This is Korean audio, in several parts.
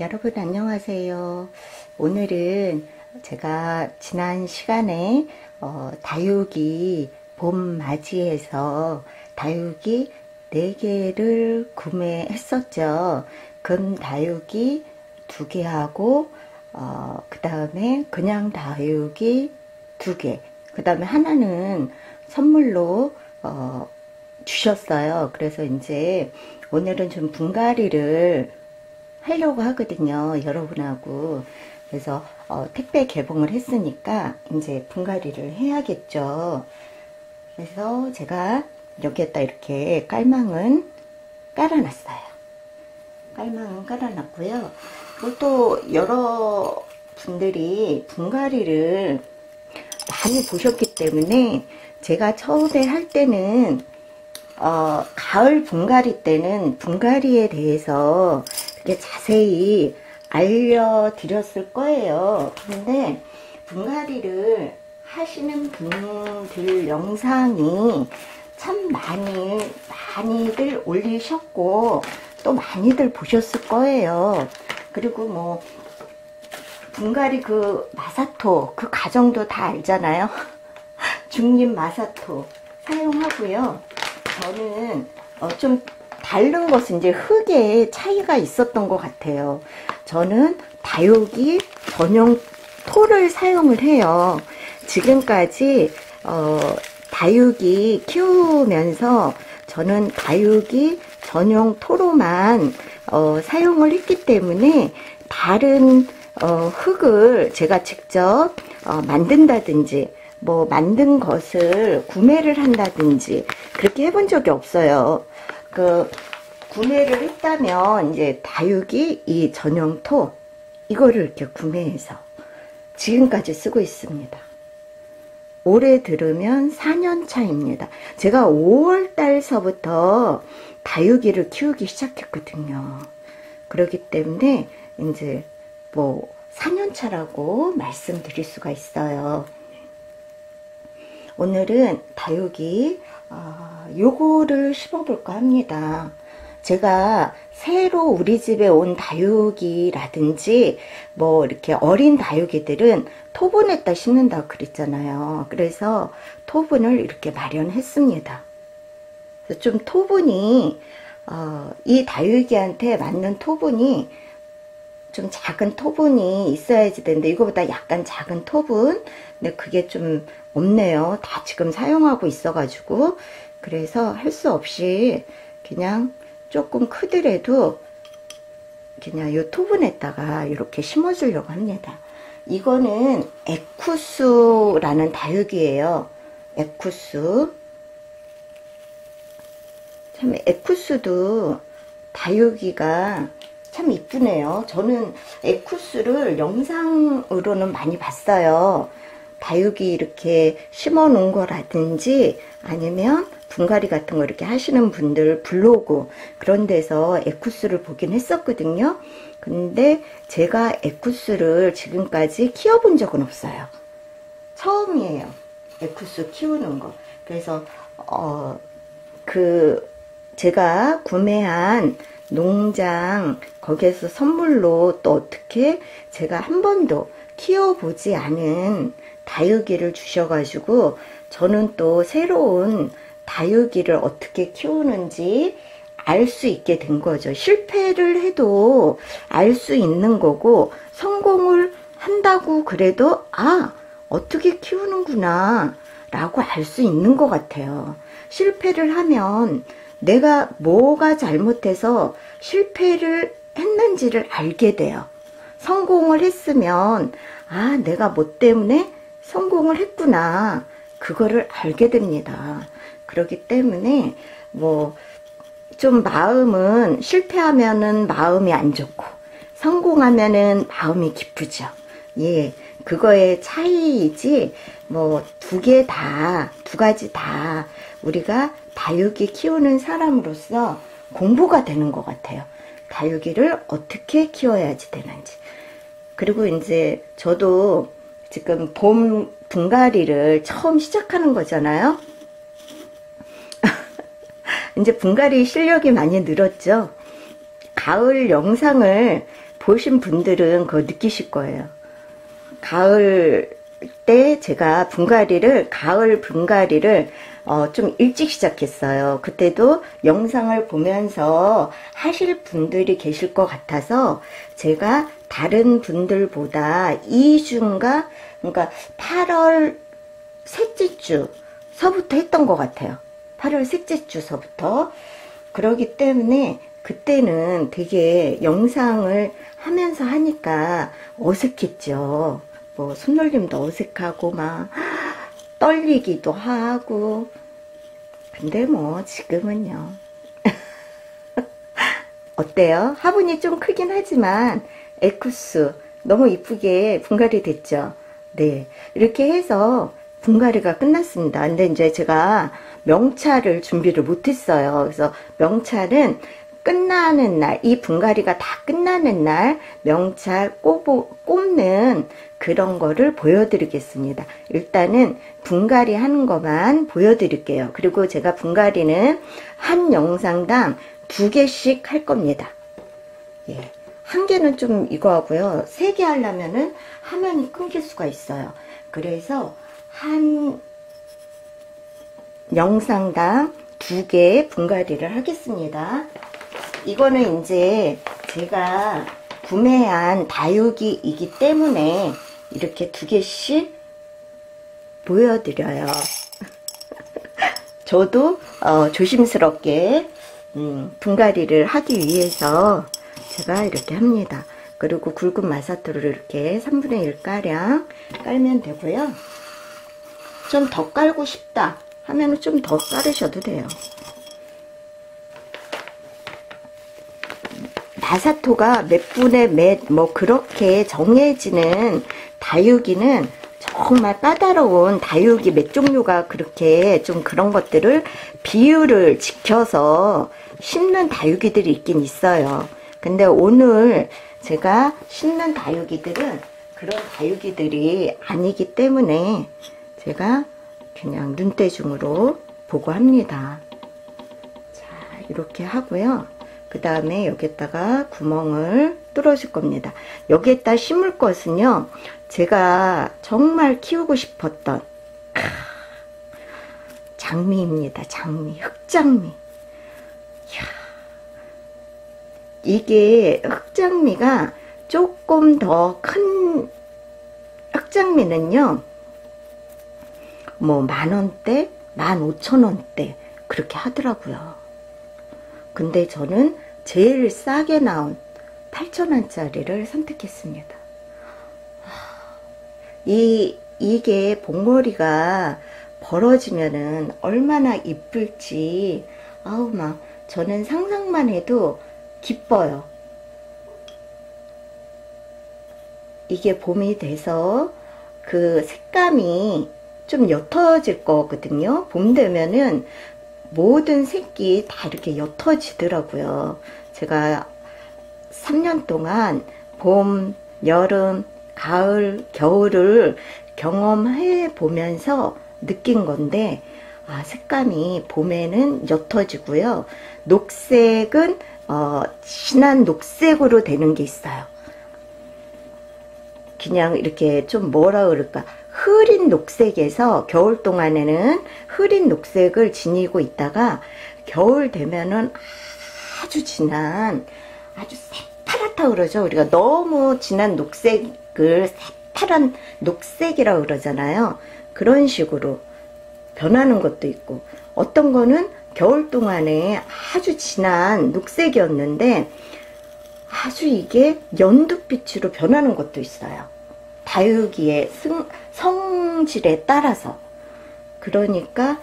여러분 안녕하세요. 오늘은 제가 지난 시간에 어, 다육이 봄 맞이해서 다육이 4개를 구매했었죠. 금 다육이 2개 하고 어, 그 다음에 그냥 다육이 2개 그 다음에 하나는 선물로 어, 주셨어요. 그래서 이제 오늘은 좀 분갈이를 하려고 하거든요. 여러분하고. 그래서 어, 택배 개봉을 했으니까 이제 분갈이를 해야겠죠. 그래서 제가 여기에다 이렇게 깔망은 깔아놨어요. 깔망은 깔아놨고요. 또 여러 분들이 분갈이를 많이 보셨기 때문에 제가 처음에 할 때는 어, 가을 분갈이 때는 분갈이에 대해서 이렇게 자세히 알려드렸을 거예요. 근데 분갈이를 하시는 분들 영상이 참 많이 많이들 올리셨고 또 많이들 보셨을 거예요. 그리고 뭐 분갈이 그 마사토 그 과정도 다 알잖아요. 중립 마사토 사용하고요. 저는 어, 좀 다른 것은 이제 흙에 차이가 있었던 것 같아요. 저는 다육이 전용 토를 사용을 해요. 지금까지 어, 다육이 키우면서 저는 다육이 전용 토로만 어, 사용을 했기 때문에 다른 어, 흙을 제가 직접 어, 만든다든지 뭐 만든 것을 구매를 한다든지 그렇게 해본 적이 없어요. 그 구매를 했다면 이제 다육이 이 전용토 이거를 이렇게 구매해서 지금까지 쓰고 있습니다. 올해 들으면 4년 차입니다. 제가 5월 달서부터 다육이를 키우기 시작했거든요. 그렇기 때문에 이제 뭐 4년 차라고 말씀드릴 수가 있어요. 오늘은 다육이 어, 요거를 심어볼까 합니다. 제가 새로 우리 집에 온 다육이라든지 뭐 이렇게 어린 다육이들은 토분에다 심는다고 그랬잖아요. 그래서 토분을 이렇게 마련했습니다. 좀 토분이 어, 이 다육이한테 맞는 토분이 좀 작은 토분이 있어야지 되는데 이거보다 약간 작은 토분 근데 그게 좀 없네요. 다 지금 사용하고 있어가지고 그래서 할 수 없이 그냥 조금 크더라도 그냥 요 토분에다가 이렇게 심어주려고 합니다. 이거는 에쿠스라는 다육이에요. 에쿠스. 참 에쿠스도 다육이가 참 이쁘네요. 저는 에쿠스를 영상으로는 많이 봤어요. 다육이 이렇게 심어 놓은 거라든지 아니면 분갈이 같은 거 이렇게 하시는 분들 블로그 그런 데서 에쿠스를 보긴 했었거든요. 근데 제가 에쿠스를 지금까지 키워본 적은 없어요. 처음이에요. 에쿠스 키우는 거. 그래서 어 그 제가 구매한 농장 거기에서 선물로 또 어떻게 제가 한 번도 키워보지 않은 다육이를 주셔가지고 저는 또 새로운 다육이를 어떻게 키우는지 알 수 있게 된 거죠. 실패를 해도 알 수 있는 거고 성공을 한다고 그래도 아 어떻게 키우는구나 라고 알 수 있는 것 같아요. 실패를 하면 내가 뭐가 잘못해서 실패를 했는지를 알게 돼요. 성공을 했으면 아 내가 뭐 때문에 성공을 했구나 그거를 알게 됩니다. 그렇기 때문에 뭐 좀 마음은 실패하면은 마음이 안 좋고 성공하면은 마음이 기쁘죠. 예, 그거의 차이이지 뭐 두 개 다, 두 가지 다 우리가 다육이 키우는 사람으로서 공부가 되는 것 같아요. 다육이를 어떻게 키워야지 되는지. 그리고 이제 저도 지금 봄 분갈이를 처음 시작하는 거잖아요. 이제 분갈이 실력이 많이 늘었죠. 가을 영상을 보신 분들은 그거 느끼실 거예요. 가을 때 제가 분갈이를 가을 분갈이를 어, 좀 일찍 시작했어요. 그때도 영상을 보면서 하실 분들이 계실 것 같아서 제가 다른 분들보다 2주인가 그러니까 8월 셋째 주서부터 했던 것 같아요. 8월 셋째 주서부터 그러기 때문에 그때는 되게 영상을 하면서 하니까 어색했죠. 뭐 손놀림도 어색하고 막 떨리기도 하고. 근데 뭐 지금은요. 어때요? 화분이 좀 크긴 하지만 에쿠스 너무 이쁘게 분갈이 됐죠? 네. 이렇게 해서 분갈이가 끝났습니다. 근데 이제 제가 명찰을 준비를 못했어요. 그래서 명찰은 끝나는 날, 이 분갈이가 다 끝나는 날 명찰 꼽, 꼽는 그런 거를 보여드리겠습니다. 일단은 분갈이 하는 것만 보여드릴게요. 그리고 제가 분갈이는 한 영상당 두 개씩 할 겁니다. 예. 한 개는 좀 이거 하고요. 세 개 하려면은 화면이 끊길 수가 있어요. 그래서 한 영상당 두개 분갈이를 하겠습니다. 이거는 이제 제가 구매한 다육이이기 때문에 이렇게 두 개씩 보여드려요. 저도 어, 조심스럽게 음, 분갈이를 하기 위해서 제가 이렇게 합니다. 그리고 굵은 마사토를 이렇게 3분의 1가량 깔면 되고요. 좀 더 깔고 싶다 하면 좀더 깔으셔도 돼요. 마사토가 몇 분의 몇뭐 그렇게 정해지는 다육이는 정말 까다로운 다육이 몇 종류가 그렇게 좀 그런 것들을 비율을 지켜서 심는 다육이들이 있긴 있어요. 근데 오늘 제가 심는 다육이들은 그런 다육이들이 아니기 때문에 제가 그냥 눈대중으로 보고 합니다. 자 이렇게 하고요. 그 다음에 여기다가 구멍을 뚫어줄 겁니다. 여기에다 심을 것은요. 제가 정말 키우고 싶었던 장미입니다. 장미, 흑장미. 이야, 이게 흑장미가 조금 더 큰 흑장미는요. 뭐 만원대, 만오천원대 그렇게 하더라고요. 근데 저는 제일 싸게 나온 8,000원짜리를 선택했습니다. 이, 이게 봉머리가 벌어지면은 얼마나 이쁠지, 아우, 막, 저는 상상만 해도 기뻐요. 이게 봄이 돼서 그 색감이 좀 옅어질 거거든요. 봄 되면은 모든 색이 다 이렇게 옅어지더라고요. 제가 3년 동안 봄, 여름, 가을, 겨울을 경험해 보면서 느낀 건데 아, 색감이 봄에는 옅어지고요. 녹색은 어, 진한 녹색으로 되는 게 있어요. 그냥 이렇게 좀 뭐라 그럴까 흐린 녹색에서 겨울 동안에는 흐린 녹색을 지니고 있다가 겨울 되면은 아주 진한 아주 새파랗다 그러죠. 우리가 너무 진한 녹색을 새파란 녹색이라고 그러잖아요. 그런 식으로 변하는 것도 있고 어떤 거는 겨울 동안에 아주 진한 녹색이었는데 아주 이게 연두빛으로 변하는 것도 있어요. 다육이의 승, 성질에 따라서 그러니까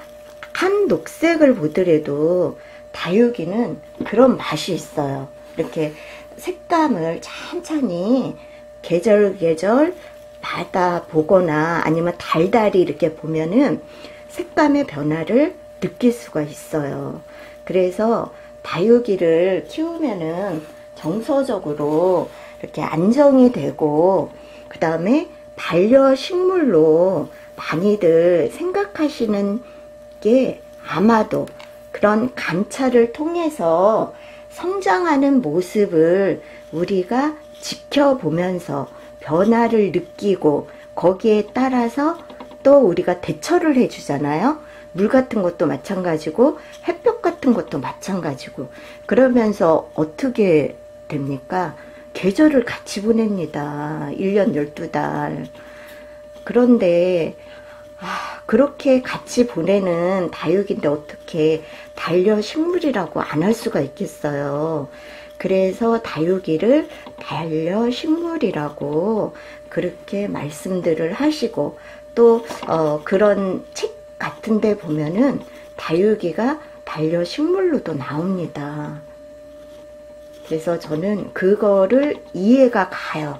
한 녹색을 보더라도 다육이는 그런 맛이 있어요. 이렇게 색감을 천천히 계절 계절 받아 보거나 아니면 달달이 이렇게 보면은 색감의 변화를 느낄 수가 있어요. 그래서 다육이를 키우면은 정서적으로 이렇게 안정이 되고 그 다음에 반려식물로 많이들 생각하시는 게 아마도 그런 관찰을 통해서 성장하는 모습을 우리가 지켜보면서 변화를 느끼고 거기에 따라서 또 우리가 대처를 해주잖아요. 물 같은 것도 마찬가지고 햇볕 같은 것도 마찬가지고 그러면서 어떻게 됩니까? 계절을 같이 보냅니다. 1년 12달. 그런데 아, 그렇게 같이 보내는 다육인데 어떻게 반려 식물이라고 안 할 수가 있겠어요. 그래서 다육이를 반려 식물이라고 그렇게 말씀들을 하시고 또 어, 그런 책 같은 데 보면은 다육이가 반려 식물로도 나옵니다. 그래서 저는 그거를 이해가 가요.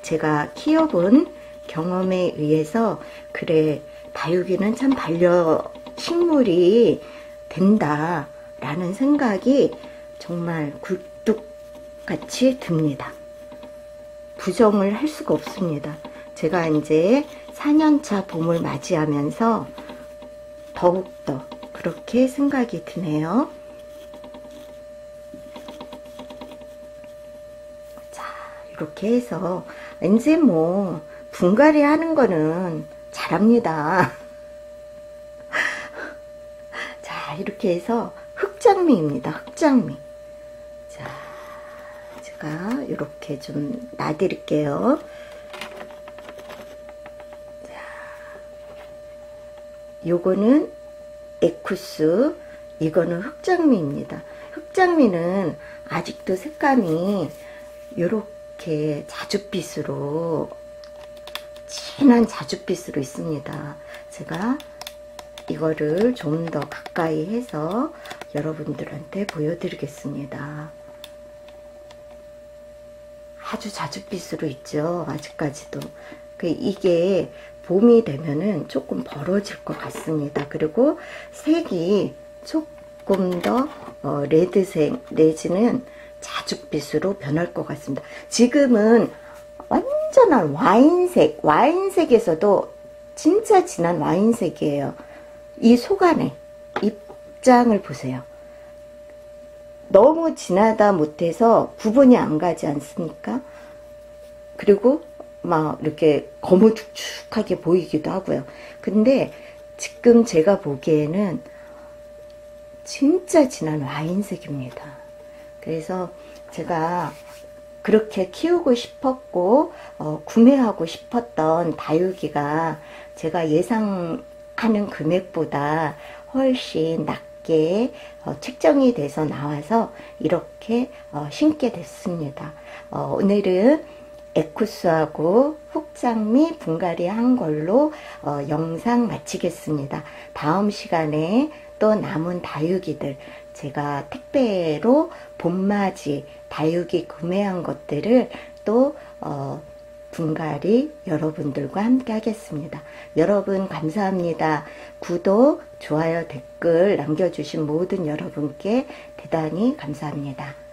제가 키워본 경험에 의해서 그래 다육이는 참 반려식물이 된다라는 생각이 정말 굴뚝같이 듭니다. 부정을 할 수가 없습니다. 제가 이제 4년차 봄을 맞이하면서 더욱더 그렇게 생각이 드네요. 이렇게 해서 이제 뭐 분갈이 하는 거는 잘합니다. 자, 이렇게 해서 흑장미입니다. 흑장미. 자, 제가 이렇게 좀 놔드릴게요. 요거는 에쿠스 이거는 흑장미입니다 흑장미는 아직도 색감이 이렇게 자줏빛으로 진한 자줏빛으로 있습니다. 제가 이거를 좀 더 가까이 해서 여러분들한테 보여드리겠습니다. 아주 자줏빛으로 있죠 아직까지도. 그 이게 봄이 되면은 조금 벌어질 것 같습니다. 그리고 색이 조금 더 어, 레드색 내지는 자줏빛으로 변할 것 같습니다. 지금은 완전한 와인색, 와인색에서도 진짜 진한 와인색이에요. 이 속안에 입장을 보세요. 너무 진하다 못해서 구분이 안 가지 않습니까? 그리고 막 이렇게 거무죽죽하게 보이기도 하고요. 근데 지금 제가 보기에는 진짜 진한 와인색입니다. 그래서 제가 그렇게 키우고 싶었고 어, 구매하고 싶었던 다육이가 제가 예상하는 금액보다 훨씬 낮게 어, 책정이 돼서 나와서 이렇게 어, 심게 됐습니다. 어, 오늘은 에쿠스하고 훅장미 분갈이 한 걸로 어, 영상 마치겠습니다. 다음 시간에 또 남은 다육이들 제가 택배로 봄맞이 다육이 구매한 것들을 또 어, 분갈이 여러분들과 함께 하겠습니다. 여러분 감사합니다. 구독, 좋아요, 댓글 남겨주신 모든 여러분께 대단히 감사합니다.